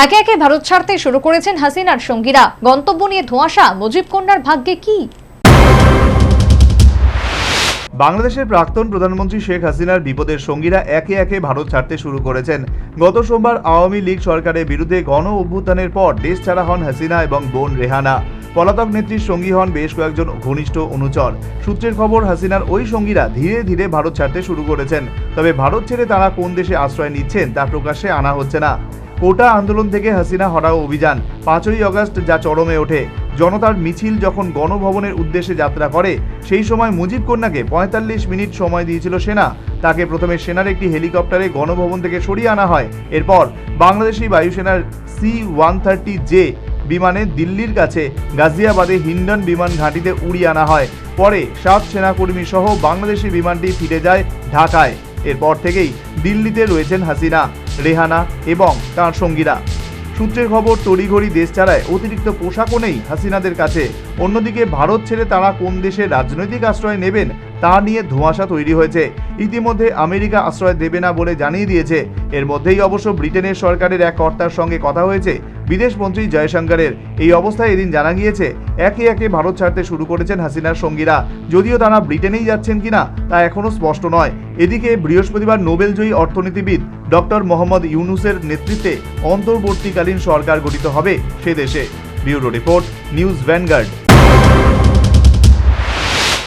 একে একে ভারত ছাড়তে শুরু করেছেন হাসিনার সঙ্গীরা। গন্তব্য নিয়ে ধোঁয়াশা, মুজিব কন্যার ভাগ্যে কি? বাংলাদেশের প্রাক্তন প্রধানমন্ত্রী শেখ হাসিনার বিপদের সঙ্গীরা একে একে ভারত ছাড়তে শুরু করেছেন। গত সোমবার আওয়ামী লীগ সরকারের বিরুদ্ধে গণ অভ্যুত্থানের পর দেশ ছাড়া হন হাসিনা এবং বোন রেহানা। পলাতক নেত্রীর সঙ্গী হন বেশ কয়েকজন ঘনিষ্ঠ অনুচর। সূত্রের খবর, হাসিনার ওই সঙ্গীরা ধীরে ধীরে ভারত ছাড়তে শুরু করেছেন। তবে ভারত ছেড়ে তারা কোন দেশে আশ্রয় নিচ্ছেন তা প্রকাশ্যে আনা হচ্ছে না। কোটা আন্দোলন থেকে হাসিনা হটাও অভিযান। পাঁচই অগস্ট যা চরমে ওঠে। জনতার মিছিল যখন গণভবনের উদ্দেশ্যে যাত্রা করে, সেই সময় মুজিব কন্যাকে পঁয়তাল্লিশ মিনিট সময় দিয়েছিল সেনা। তাকে প্রথমে সেনার একটি হেলিকপ্টারে গণভবন থেকে সরিয়ে আনা হয়। এরপর বাংলাদেশি বায়ুসেনার সি ওয়ান থার্টি জে বিমানে দিল্লির কাছে গাজিয়াবাদে হিন্ডন বিমান ঘাঁটিতে উড়িয়ে আনা হয়। পরে সাত সেনাকর্মী সহ বাংলাদেশি বিমানটি ফিরে যায় ঢাকায়। এরপর থেকেই দিল্লিতে রয়েছেন হাসিনা। রেহানা এবং তার সঙ্গীরা। সূত্রের খবর, তড়িঘড়ি দেশ ছাড়ায় অতিরিক্ত পোশাকও নেই হাসিনাদের কাছে। অন্যদিকে, ভারত ছেড়ে তারা কোন দেশে রাজনৈতিক আশ্রয় নেবেন তা নিয়ে ধোঁয়াশা তৈরি হয়েছে। ইতিমধ্যে আমেরিকা আশ্রয় দেবে না বলে জানিয়ে দিয়েছে। এর মধ্যেই অবশ্য ব্রিটেনের সরকারের এক কর্তার সঙ্গে কথা হয়েছে। বিদেশ মন্ত্রী জয়শঙ্করের। এই অবস্থায় এদিন জানা গিয়েছে, একে একে ভারত ছাড়তে শুরু করেছেন হাসিনার সঙ্গীরা। যদিও তারা ব্রিটেনেই যাচ্ছেন কিনা তা এখনও স্পষ্ট নয়। এদিকে বৃহস্পতিবার নোবেলজয়ী অর্থনীতিবিদ ডক্টর মোহাম্মদ ইউনুসের নেতৃত্বে অন্তর্বর্তীকালীন সরকার গঠিত হবে সে দেশে। Bureau report, news Vanguard.